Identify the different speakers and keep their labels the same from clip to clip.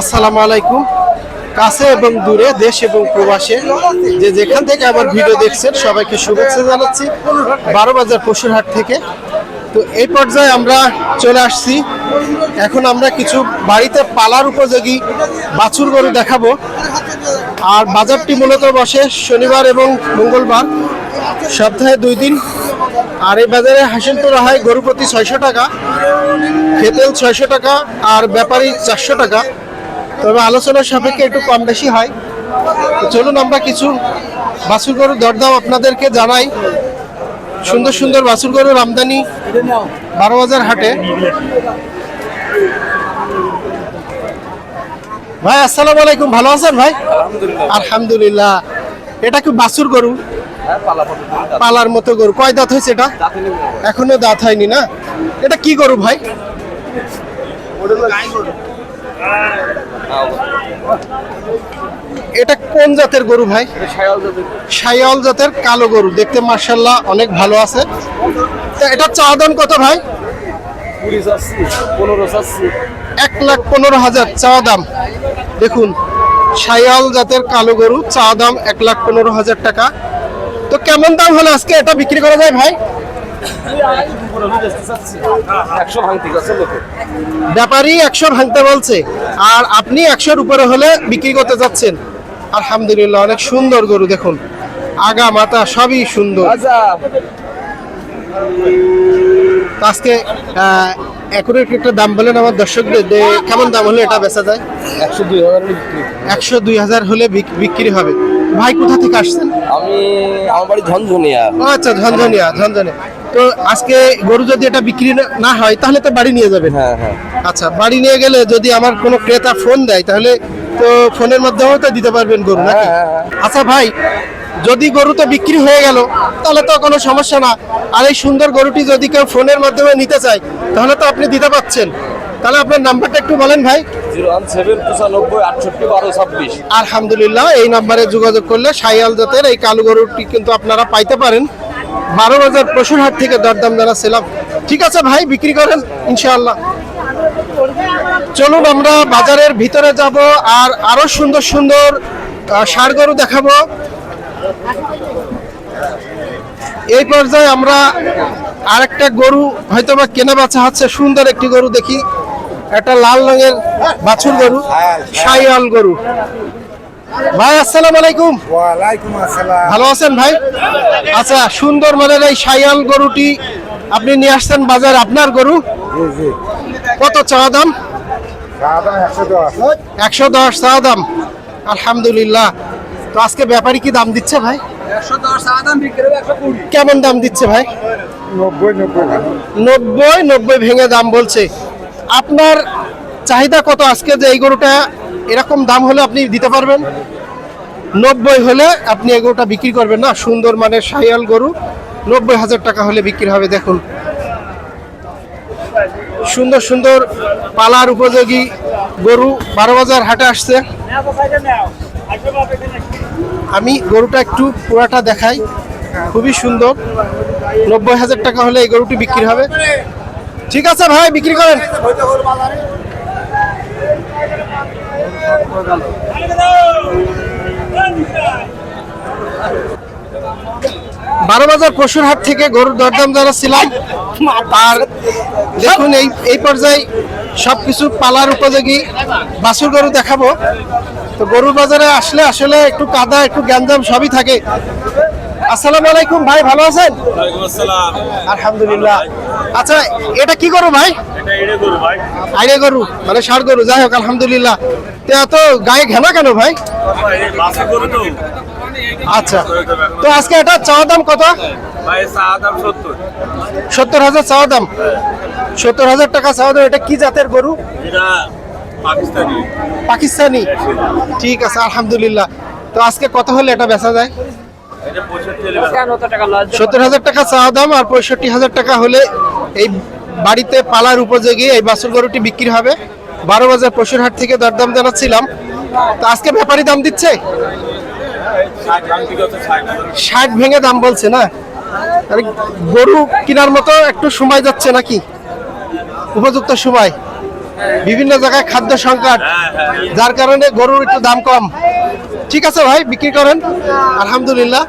Speaker 1: আসসালামু আলাইকুম। কাছে এবং দূরে, দেশ এবং প্রবাসে যে যেখান থেকে আমার ভিডিও দেখছেন, সবাইকে শুভেচ্ছা জানাচ্ছি বারো বাজার পশুরহাট থেকে। তো এই পর্যায়ে আমরা চলে আসছি। এখন আমরা কিছু বাড়িতে পালার উপযোগী বাছুর গরু দেখাবো। আর বাজারটি মূলত বসে শনিবার এবং মঙ্গলবার। সপ্তাহে দুই দিন আর এই বাজারে হাসিল তোলা হয় গরু প্রতি ছয়শো টাকা খেতেল ছয়শো টাকা আর ব্যাপারী চারশো টাকা। তবে আলোচনার সাপেক্ষে একটু কম বেশি হয়। চলুন আমরা কিছু বাছুর গরুর দরদাম আপনাদেরকে জানাই। সুন্দর সুন্দর বাছুর গরুর আমদানি বারো হাজার হাটে। ভাই আসসালামু আলাইকুম। ভালো আছেন ভাই? আলহামদুলিল্লাহ। এটা কি বাছুর গরু? পালার মতো গরু কয় দাঁত হয়েছে এটা? এখনও দাঁত হয়নি না? এটা কি গরু ভাই? এটা কোন জাতের গরু ভাই? সায়াল জাতের কালো গরু। দেখতে মার্শাল্লাহ অনেক ভালো আছে। তা এটা চা দাম কত ভাই? এক লাখ পনেরো হাজার চা দাম। দেখুন সায়াল জাতের কালো গরু চা দাম এক লাখ পনেরো হাজার টাকা। তো কেমন দাম হলে আজকে? এটা বিক্রি করা যায় ভাই? ব্যাপারী একশো ভাঙতে বলছে। আর আপনি একশোর উপরে হলে বিক্রি করতে যাচ্ছেন। আলহামদুলিল্লাহ অনেক সুন্দর গরু দেখুন। আগা মাথা সবই সুন্দর। আজকে এখন একটা দাম বলেন আমার দর্শকদের কেমন দাম হলে এটা বেচা যায়?
Speaker 2: একশো দুই হাজার
Speaker 1: একশো দুই হাজার হলে বিক- বিক্রি হবে। ভাই কোথা থেকে আসছেন?
Speaker 2: আমি আমার বাড়ি ঝনঝনিয়া
Speaker 1: আচ্ছা ঝনঝনিয়া ঝনঝনিয়া তো আজকে গরু যদি এটা বিক্রি না- হয় তাহলে তো বাড়ি নিয়ে যাবেন।
Speaker 2: হ্যাঁ হ্যাঁ।
Speaker 1: আচ্ছা বাড়ি নিয়ে গেলে যদি আমার কোনো ক্রেতা ফোন দেয় তাহলে তো ফোনের মাধ্যমেও তো দিতে পারবেন গরু নাকি?
Speaker 2: হ্যাঁ, হ্যাঁ, হ্যাঁ।
Speaker 1: আচ্ছা ভাই যদি গরু তো বিক্রি হয়ে গেল তাহলে তো কোনো সমস্যা না। আর এই সুন্দর গরুটি যদি কেউ ফোনের মাধ্যমে নিতে চায় তাহলে তো আপনি দিতে পাচ্ছেন। তাহলে আপনার নাম্বারটা একটু বলেন ভাই।
Speaker 2: জিরো ওয়ান সেভেন পঁচানব্বই আটষট্টি বারো ছাব্বিশ।
Speaker 1: আলহামদুলিল্লাহ এই নাম্বারে যোগাযোগ করলে সাইয়াল জাতের এই কালো গরুটি কিন্তু আপনারা পাইতে পারেন। বারো হাজার বাজার পশুরহাট থেকে দরদাম জানাচ্ছিলাম ঠিক আছে ভাই বিক্রি করেন ইনশাআল্লাহ। চলুন আমরা বাজারের ভিতরে যাব আর আরও সুন্দর সুন্দর ষাঁড় গরু দেখাবো। এই পর্যায়ে আমরা আরেকটা গরু হয়তো বা কেনা বাছা হচ্ছে সুন্দর একটি গরু দেখি। একটা লাল রঙের বাছুর গরু সাইয়াল গরু। ভাই আসসালামু আলাইকুম।
Speaker 3: ওয়ালাইকুম আসসালাম।
Speaker 1: ভালো আছেন ভাই? আচ্ছা সুন্দর মানের এই সাইয়াল গরুটি আপনি নিয়ে আসছেন বাজার আপনার গরু?
Speaker 3: জি জি।
Speaker 1: কত চাওয়া দাম?
Speaker 3: একশো দশ।
Speaker 1: চাওয়া দাম। আলহামদুলিল্লাহ। তো আজকে ব্যাপারী কি দাম দিচ্ছে ভাই? কেমন দাম দিচ্ছে ভাই?
Speaker 3: নব্বই নব্বই।
Speaker 1: নব্বই নব্বই ভেঙে দাম বলছে। আপনার চাহিদা কত আজকে যে এই গরুটা এরকম দাম হলে আপনি দিতে পারবেন? নব্বই হলে আপনি এই গরুটা বিক্রি করবেন না? সুন্দর মানের সাইয়াল গরু। নব্বই হাজার টাকা হলে বিক্রি হবে, দেখুন। সুন্দর সুন্দর পালার উপযোগী গরু বারো বাজার হাটে আসছে। আমি গরুটা একটু পুরাটা দেখাই। খুবই সুন্দর। নব্বই হাজার টাকা হলে এই গরুটি বিক্রি হবে। ঠিক আছে ভাই বিক্রি করেন। বারো বাজার পশুর হাট থেকে গরুর দরদাম জানাচ্ছিলাম। আর দেখুন এই এই পর্যায়ে সবকিছু পালার উপযোগী বাছুর গরু দেখাবো। তো গরুর বাজারে আসলে আসলে একটু কাদা একটু গ্যাঞ্জাম সবই থাকে। আসসালামু আলাইকুম ভাই ভালো আছেন? আলহামদুলিল্লাহ। আচ্ছা এটা কি গরু ভাই? আইরে গরু মানে ষাড় গরু যাই হোক আলহামদুলিল্লাহ। তো এত গায়ে ঘেনা কেন ভাই? আচ্ছা তো আজকে এটা চাওয়া দাম কত? সত্তর। হাজার চাওয়া দাম। সত্তর হাজার টাকা চাওয়া দাম এটা কি জাতের গরু? পাকিস্তানি। ঠিক আছে আলহামদুলিল্লাহ। তো আজকে কত হলে এটা বেচা যায়? সত্তর হাজার টাকা চাওয়া দাম আর পঁয়ষট্টি হাজার টাকা হলে এই বাড়িতে পালার উপযোগী এই বাছুর গরুটি বিক্রি হবে। বারো বাজার পশুর হাট থেকে দরদাম জানাচ্ছিলাম। তো আজকে ব্যাপারী দাম দিচ্ছে? ষাট ভেঙে দাম বলছে না? আরে গরু কেনার মতো একটু সময় যাচ্ছে নাকি? উপযুক্ত সময়। বিভিন্ন জায়গায় খাদ্য সংকট। যার কারণে গরুর একটু দাম কম। ঠিক আছে ভাই বিক্রি করেন। আলহামদুলিল্লাহ।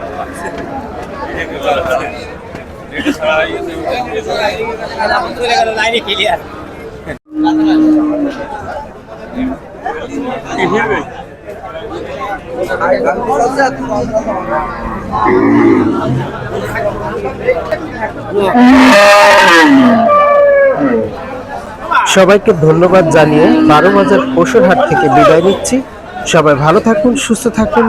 Speaker 1: সবাইকে ধন্যবাদ জানিয়ে বারো বাজার পশুর হাট থেকে বিদায় নিচ্ছি। সবাই ভালো থাকুন সুস্থ থাকুন।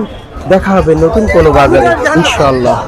Speaker 1: দেখা হবে নতুন কোনো বাজারে ইনশাল্লাহ